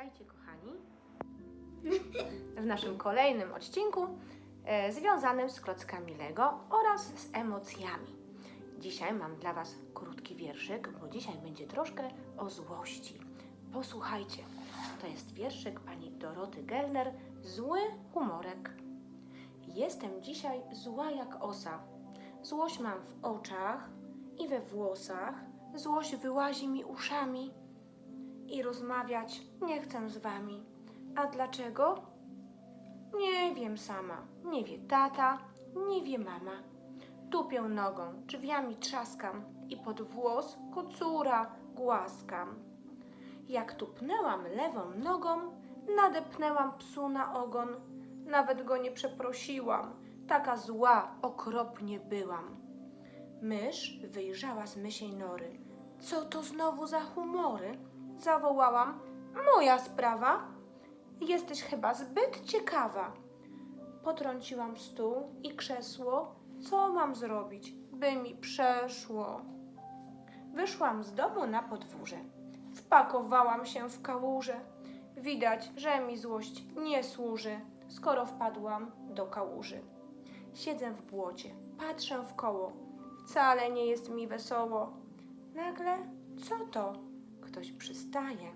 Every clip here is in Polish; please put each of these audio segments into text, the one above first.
Witajcie, kochani, w naszym kolejnym odcinku e, związanym z klockami Lego oraz z emocjami. Dzisiaj mam dla Was krótki wierszyk, bo dzisiaj będzie troszkę o złości. Posłuchajcie, to jest wierszyk pani Doroty Gelner, Zły humorek. Jestem dzisiaj zła jak osa. Złość mam w oczach i we włosach. Złość wyłazi mi uszami i rozmawiać nie chcę z wami. A dlaczego? Nie wiem sama. Nie wie tata, nie wie mama. Tupię nogą, drzwiami trzaskam i pod włos kocura głaskam. Jak tupnęłam lewą nogą, nadepnęłam psu na ogon. Nawet go nie przeprosiłam, taka zła okropnie byłam. Mysz wyjrzała z mysiej nory. Co to znowu za humory? Zawołałam. Moja sprawa. Jesteś chyba zbyt ciekawa. Potrąciłam stół i krzesło. Co mam zrobić, by mi przeszło? Wyszłam z domu na podwórze. Wpakowałam się w kałużę. Widać, że mi złość nie służy, skoro wpadłam do kałuży. Siedzę w błocie, patrzę w koło. Wcale nie jest mi wesoło. Nagle, co to? Ktoś przystaje.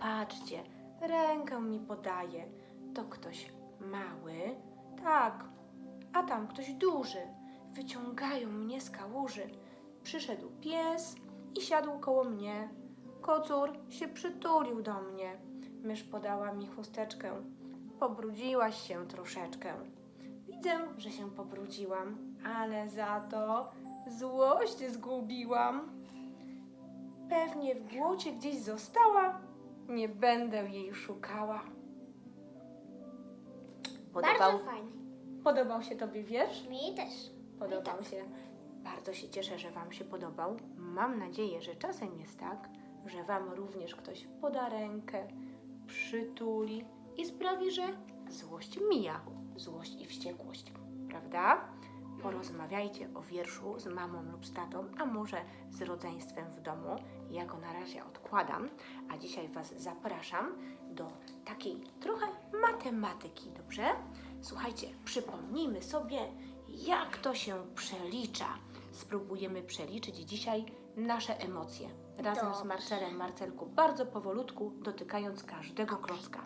Patrzcie, rękę mi podaje. To ktoś mały? Tak, a tam ktoś duży. Wyciągają mnie z kałuży. Przyszedł pies i siadł koło mnie. Kocur się przytulił do mnie. Mysz podała mi chusteczkę. Pobrudziłaś się troszeczkę. Widzę, że się pobrudziłam, ale za to złość zgubiła. Pewnie w błocie gdzieś została. Nie będę jej szukała. Podobał, Bardzo fajny. podobał się Tobie wiersz? Mi też. Podobał się. Bardzo się cieszę, że Wam się podobał. Mam nadzieję, że czasem jest tak, że Wam również ktoś poda rękę, przytuli i sprawi, że złość mija. Złość i wściekłość, prawda? Porozmawiajcie o wierszu z mamą lub z tatą, a może z rodzeństwem w domu. Ja go na razie odkładam, a dzisiaj Was zapraszam do takiej trochę matematyki, dobrze? Słuchajcie, przypomnijmy sobie, jak to się przelicza. Spróbujemy przeliczyć dzisiaj nasze emocje. Razem z Dobrze. Marcelem, Marcelku, bardzo powolutku dotykając każdego klocka.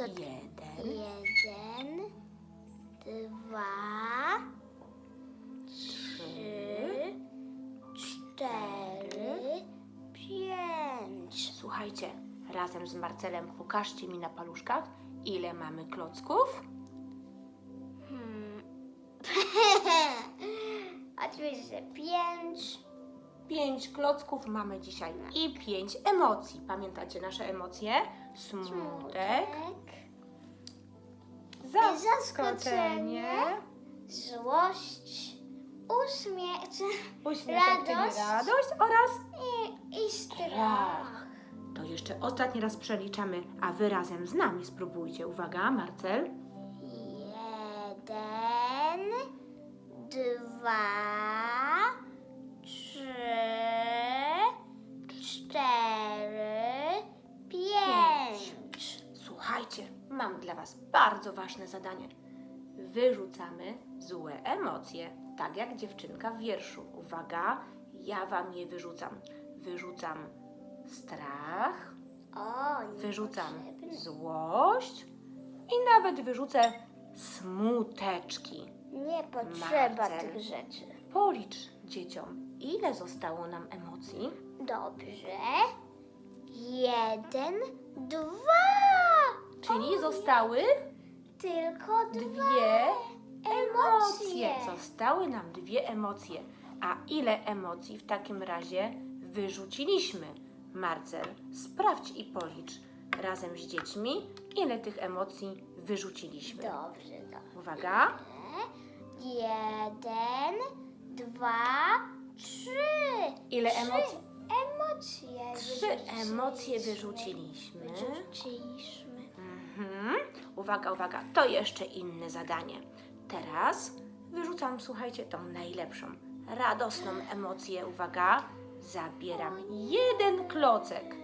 Jeden, jeden, dwa, Słuchajcie, razem z Marcelem pokażcie mi na paluszkach, ile mamy klocków. Hmm. Oczywiście pięć. Pięć klocków mamy dzisiaj i pięć emocji. Pamiętacie nasze emocje? Smutek, zaskoczenie, Złość, uśmiech czyli radość. radość oraz i, i strach. To jeszcze ostatni raz przeliczamy, a wy razem z nami spróbujcie. Uwaga, Marcel. Jeden, dwa, trzy, cztery, pięć. Słuchajcie, mam dla Was bardzo ważne zadanie. Wyrzucamy złe emocje, tak jak dziewczynka w wierszu. Uwaga, ja Wam je wyrzucam. Wyrzucam strach, O, wyrzucam złość i nawet wyrzucę smuteczki. Nie potrzeba Marcel. tych rzeczy. Policz dzieciom, ile zostało nam emocji. Dobrze. Jeden, dwa. Czyli O, zostały Tylko dwie emocje. emocje. Zostały nam dwie emocje. A ile emocji w takim razie wyrzuciliśmy? Marcel, sprawdź i policz razem z dziećmi, ile tych emocji wyrzuciliśmy. Dobrze, dobrze. Uwaga. Jeden, dwa, trzy. Ile Trzy emocji? Emocje. Trzy emocje wyrzuciliśmy. Wyrzuciliśmy. Mhm. Uwaga, uwaga, to jeszcze inne zadanie. Teraz wyrzucam, słuchajcie, tą najlepszą, radosną emocję. Uwaga, zabieram jeden klocek.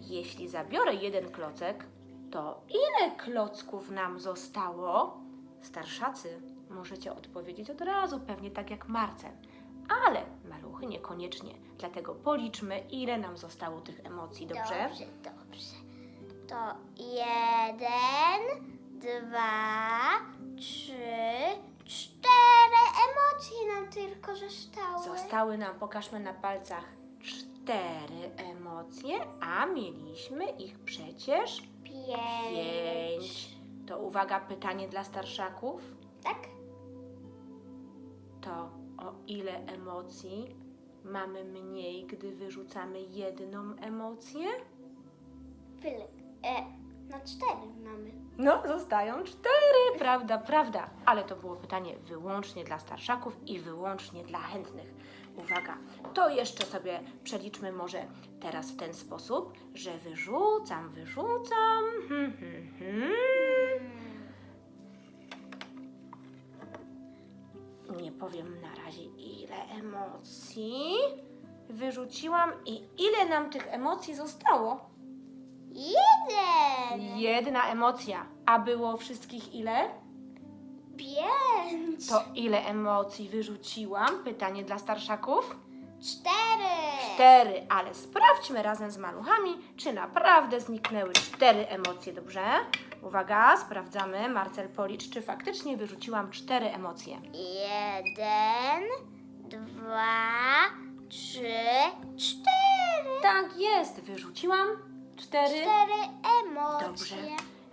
Jeśli zabiorę jeden klocek, to ile klocków nam zostało? Starszacy, możecie odpowiedzieć od razu, pewnie tak jak Marcel. Ale maluchy niekoniecznie. Dlatego policzmy, ile nam zostało tych emocji, dobrze? Dobrze, dobrze. To jeden, dwa, trzy, cztery emocje nam tylko zostały. Zostały nam, pokażmy na palcach, cztery emocje, a mieliśmy ich przecież Pięć. To uwaga, pytanie dla starszaków. Tak? To o ile emocji mamy mniej, gdy wyrzucamy jedną emocję? Wyle. E, na cztery mamy. No, zostają cztery, prawda, prawda. Ale to było pytanie wyłącznie dla starszaków i wyłącznie dla chętnych. Uwaga, to jeszcze sobie przeliczmy może teraz w ten sposób, że wyrzucam, wyrzucam. Hmm, hmm, hmm. Nie powiem na razie ile emocji wyrzuciłam i ile nam tych emocji zostało. Jeden. Jedna emocja, a było wszystkich ile? Pięć. To ile emocji wyrzuciłam? Pytanie dla starszaków. Cztery. Cztery, ale sprawdźmy razem z maluchami, czy naprawdę zniknęły cztery emocje, dobrze? Uwaga, sprawdzamy. Marcel policz, czy faktycznie wyrzuciłam cztery emocje. Jeden, dwa, trzy, cztery. Tak jest, wyrzuciłam cztery. Cztery emocje. Dobrze.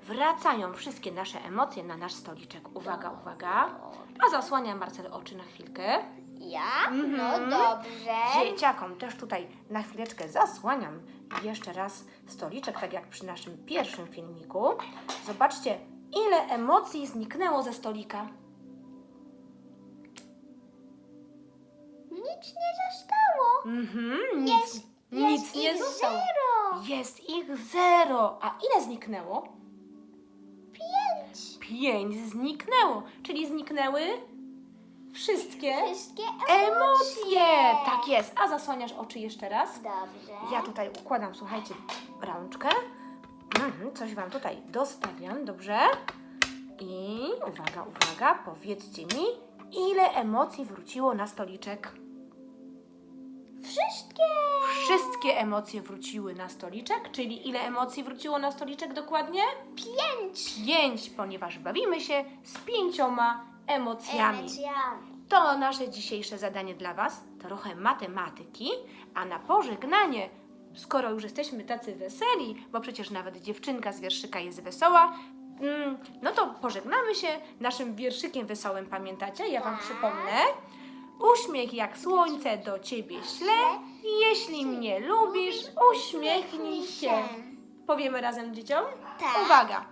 Wracają wszystkie nasze emocje na nasz stoliczek. Uwaga, uwaga. A zasłania Marcel oczy na chwilkę. Ja? No Mhm. dobrze. Dzieciakom też tutaj na chwileczkę zasłaniam jeszcze raz stoliczek, tak jak przy naszym pierwszym filmiku. Zobaczcie, ile emocji zniknęło ze stolika. Nic nie zostało. Mhm, nic, Jest, nic jest nie ich zostało. zero. Jest ich zero. A ile zniknęło? Pięć. Pięć zniknęło, czyli zniknęły wszystkie Wszystkie emocje. Tak jest. A zasłaniasz oczy jeszcze raz? Dobrze. Ja tutaj układam, słuchajcie, rączkę. Mhm, coś Wam tutaj dostawiam, dobrze? I uwaga, uwaga, powiedzcie mi, ile emocji wróciło na stoliczek? Wszystkie. Wszystkie emocje wróciły na stoliczek, czyli ile emocji wróciło na stoliczek dokładnie? Pięć. Pięć, ponieważ bawimy się z pięcioma emocjami. Emocjami. To nasze dzisiejsze zadanie dla Was, trochę matematyki, a na pożegnanie, skoro już jesteśmy tacy weseli, bo przecież nawet dziewczynka z wierszyka jest wesoła, mm, no to pożegnamy się naszym wierszykiem wesołym, pamiętacie? Ja Wam Tak. przypomnę. Uśmiech jak słońce do Ciebie śle, jeśli mnie lubisz, uśmiechnij się. Powiemy razem dzieciom? Tak. Uwaga!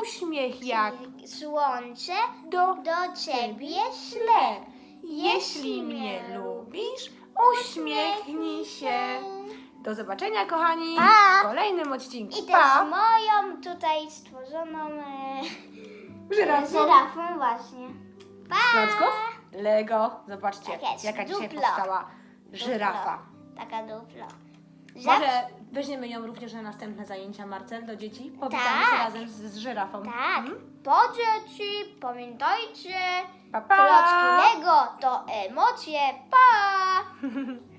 Uśmiech jak Słońce do do ciebie śle. Jeśli mnie lubisz, uśmiechnij się. Do zobaczenia, kochani, Pa. w kolejnym odcinku. I też Pa! moją tutaj stworzoną e, Żyrafą. żyrafą właśnie. Pa! Klocków? Lego. Zobaczcie, Tak jest, jaka dzisiaj duplo. powstała żyrafa. Taka duplo. Może weźmiemy ją również na następne zajęcia, Marcel, do dzieci? Powitamy Tak. się razem z, z żyrafą. Tak. Mhm. Po dzieci, pamiętajcie, Pa, pa! klocki Lego to emocje. Pa!